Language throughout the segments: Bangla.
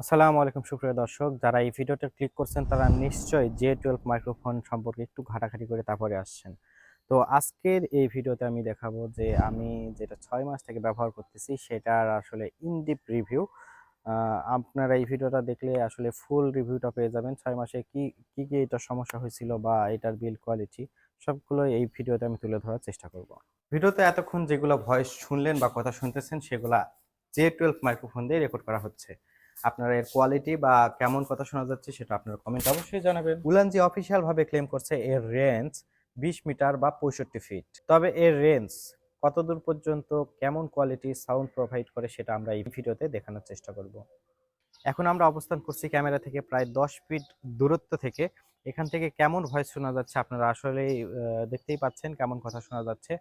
আসসালামু আলাইকুম, সুপ্রিয় দর্শক। যারা এই ভিডিওটা ক্লিক করছেন, তারা নিশ্চয়ই জে টুয়েলভ মাইক্রোফোন সম্পর্কে একটু ঘাটাঘাটি করে তারপরে আসছেন। তো আজকের এই ভিডিওতে আমি দেখাবো যে আমি যেটা ছয় মাস থেকে ব্যবহার করতেছি, সেটার আসলে ইনডিপ রিভিউ আপনারা এই ভিডিওটা দেখলে আসলে ফুল রিভিউটা পেয়ে যাবেন। ছয় মাসে কি কি কি এটার সমস্যা হয়েছিল বা এটার বিল কোয়ালিটি সবগুলো এই ভিডিওতে আমি তুলে ধরার চেষ্টা করব। ভিডিওতে এতক্ষণ যেগুলো ভয়েস শুনলেন বা কথা শুনতেছেন, সেগুলা জে টুয়েলভ মাইক্রোফোন দিয়ে রেকর্ড করা হচ্ছে। আপনার এর কোয়ালিটি বা কেমন কথা শোনা যাচ্ছে সেটা আপনার কমেন্ট অবশ্যই জানাবেন। উলানজি অফিসিয়াল ভাবে ক্লেম করছে এর রেঞ্জ বিশ মিটার বা পঁয়ষট্টি ফিট তবে এর রেঞ্জ কতদূর পর্যন্ত কেমন কোয়ালিটি সাউন্ড প্রোভাইড করে সেটা আমরা এই ভিডিওতে দেখানোর চেষ্টা করব। এখন আমরা অবস্থান করছি ক্যামেরা থেকে প্রায় দশ ফিট দূরত্ব থেকে। এখান থেকে কেমন ভয়েস শোনা যাচ্ছে আপনারা আসলে দেখতেই পাচ্ছেন কেমন কথা শোনা যাচ্ছে।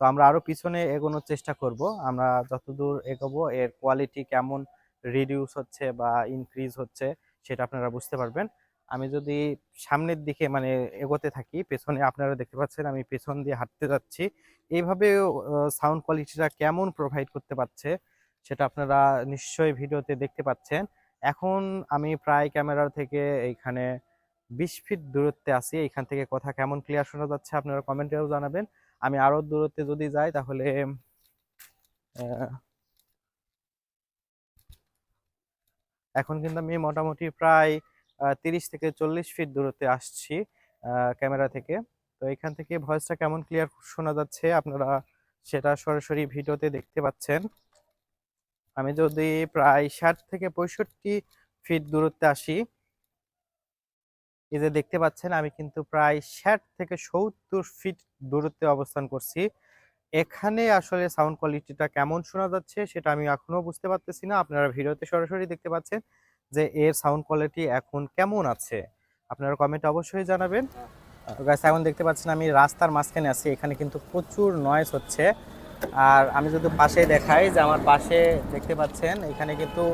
তো আমরা আরও পিছনে এগোনোর চেষ্টা করব। আমরা যতদূর এগোবো, এর কোয়ালিটি কেমন রিডিউস হচ্ছে বা ইনক্রিজ হচ্ছে, সেটা আপনারা বুঝতে পারবেন। আমি যদি সামনের দিকে মানে এগোতে থাকি, পেছনে আপনারা দেখতে পাচ্ছেন আমি পেছন দিয়ে হাঁটতে যাচ্ছি। এইভাবে সাউন্ড কোয়ালিটিটা কেমন প্রোভাইড করতে পারছে, সেটা আপনারা নিশ্চয়ই ভিডিওতে দেখতে পাচ্ছেন। এখন আমি প্রায় ক্যামেরা থেকে এইখানে বিশ ফিট দূরত্বে আছি, এইখান থেকে কথা কেমন ক্লিয়ার শোনা যাচ্ছে আপনারা কমেন্টেও জানাবেন। আমি আরও দূরত্বে যদি যাই তাহলে এখন কিন্তু আমি মোটামুটি প্রায় তিরিশ থেকে চল্লিশ ফিট দূরত্বে আসছি ক্যামেরা থেকে। তো এখান থেকে ভয়েসটা কেমন ক্লিয়ার শোনা যাচ্ছে? আপনারা সেটা সরাসরি ভিডিওতে দেখতে পাচ্ছেন। আমি যদি প্রায় ষাট থেকে পঁয়ষট্টি ফিট দূরত্বে আসি, এই যে দেখতে পাচ্ছেন, আমি কিন্তু প্রায় ষাট থেকে সত্তর ফিট দূরত্বে অবস্থান করছি। এখানে আসলে সাউন্ড কোয়ালিটিটা কেমন শোনা যাচ্ছে সেটা আমি এখনও বুঝতে পারতেছি না। আপনারা ভিডিওতে সরাসরি দেখতে পাচ্ছেন যে এর সাউন্ড কোয়ালিটি এখন কেমন আছে। আপনারা কমেন্ট অবশ্যই জানাবেন। গাছ এখন দেখতে পাচ্ছেন আমি রাস্তার মাঝখানে আছি, এখানে কিন্তু প্রচুর নয়েজ হচ্ছে। আর আমি যদি পাশে দেখাই যে আমার পাশে দেখতে পাচ্ছেন, এখানে কিন্তু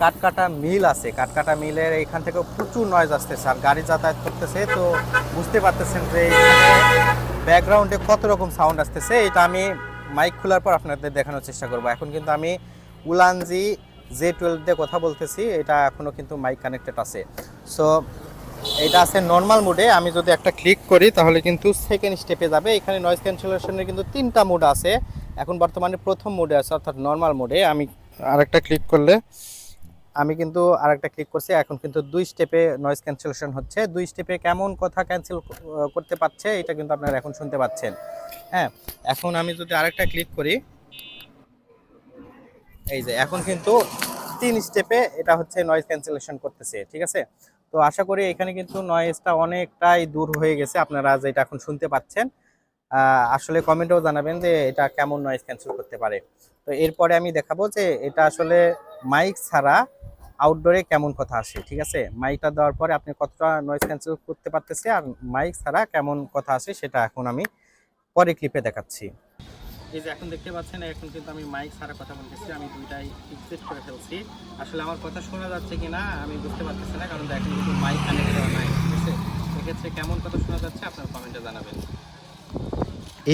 কাটকাটা মিল আছে। কাটকাটা মিলের এখান থেকে প্রচুর নয়েজ আসতেছে আর গাড়ি যাতায়াত করতেছে। তো বুঝতে পারতেছেন যে ব্যাকগ্রাউন্ডে কত রকম সাউন্ড আসতেছে, এটা আমি মাইক খোলার পর আপনাদের দেখানোর চেষ্টা করব। এখন কিন্তু আমি উলানজি জে টুয়েলভ দিয়ে কথা বলতেছি, এটা এখনও কিন্তু মাইক কানেক্টেড আছে। সো এটা আছে নর্মাল মোডে আমি যদি একটা ক্লিক করি, তাহলে কিন্তু সেকেন্ড স্টেপে যাবে। এখানে নয়েজ ক্যান্সেলেশনের কিন্তু তিনটা মোড আছে। এখন বর্তমানে প্রথম মোডে আছে, অর্থাৎ নর্মাল মোডে আমি আরেকটা ক্লিক করলে আমি কিন্তু আরেকটা ক্লিক করছি। এখন কিন্তু দুই স্টেপে নয়েজ ক্যান্সেলেশন হচ্ছে। দুই স্টেপে কেমন কথা ক্যান্সেল করতে পারছে, এটা কিন্তু আপনারা এখন শুনতে পাচ্ছেন। হ্যাঁ এখন আমি যদি আরেকটা ক্লিক করি, এই যে এখন কিন্তু তিন স্টেপে এটা হচ্ছে নয়েজ ক্যান্সেলেশন করতেছে, ঠিক আছে? তো আশা করি এখানে কিন্তু নয়েজটা অনেকটাই দূর হয়ে গেছে, আপনারা যেটা এখন শুনতে পাচ্ছেন। আসলে কমেন্টেও জানাবেন যে এটা কেমন নয়েজ ক্যান্সেল করতে পারে। তো এরপরে আমি দেখাবো যে এটা আসলে মাইক ছাড়া আউটডোরে কেমন কথা আসে ঠিক আছে? মাইকটা দেওয়ার পরে আপনি কতটা নয়েজ ক্যান্সেল করতে পারতেছে আর মাইক ছাড়া কেমন কথা আসে সেটা এখন আমি পরে ক্লিপে দেখাচ্ছি। এই যে এখন দেখতে পাচ্ছেন, এখন কিন্তু আমি মাইক ছাড়া কথা বলতেছি, আমি দুইটাই ফিক্সড করে ফেলছি। আসলে আমার কথা শোনা যাচ্ছে কি না, আমি বুঝতে পারতেছি না, কারণ এখন কিন্তু মাইক কানেক্ট করা নাই, ঠিক আছে? সেক্ষেত্রে কেমন কথা শোনা যাচ্ছে আপনার কমেন্টে জানাবেন।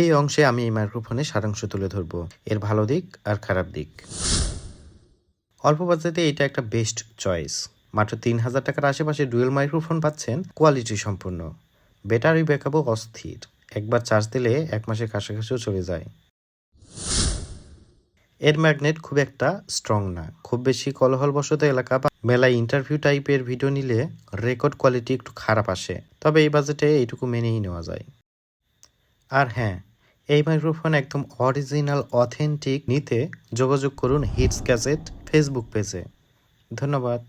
এই অংশে আমি এই মাইক্রোফোনে সারাংশ তুলে ধরব, এর ভালো দিক আর খারাপ দিক। অল্প বাজেটে এটা একটা বেস্ট চয়েস। মাত্র তিন হাজার টাকার আশেপাশে ডুয়েল মাইক্রোফোন পাচ্ছেন কোয়ালিটি সম্পূর্ণ। ব্যাটারি ব্যাকআপও অস্থির। একবার চার্জ দিলে এক মাসের কাছাকাছিও চলে যায়। এর ম্যাগনেট খুব একটা স্ট্রং না। খুব বেশি কলহলবশত এলাকা বা মেলায় ইন্টারভিউ টাইপের ভিডিও নিলে রেকর্ড কোয়ালিটি একটু খারাপ আসে। তবে এই বাজেটে এইটুকু মেনেই নেওয়া যায়। আর হ্যাঁ এই মাইক্রোফোন একদম অরিজিনাল অথেন্টিক নিতে যোগাযোগ করুন হিটস গ্যাজেট ফেসবুক পেজে ধন্যবাদ।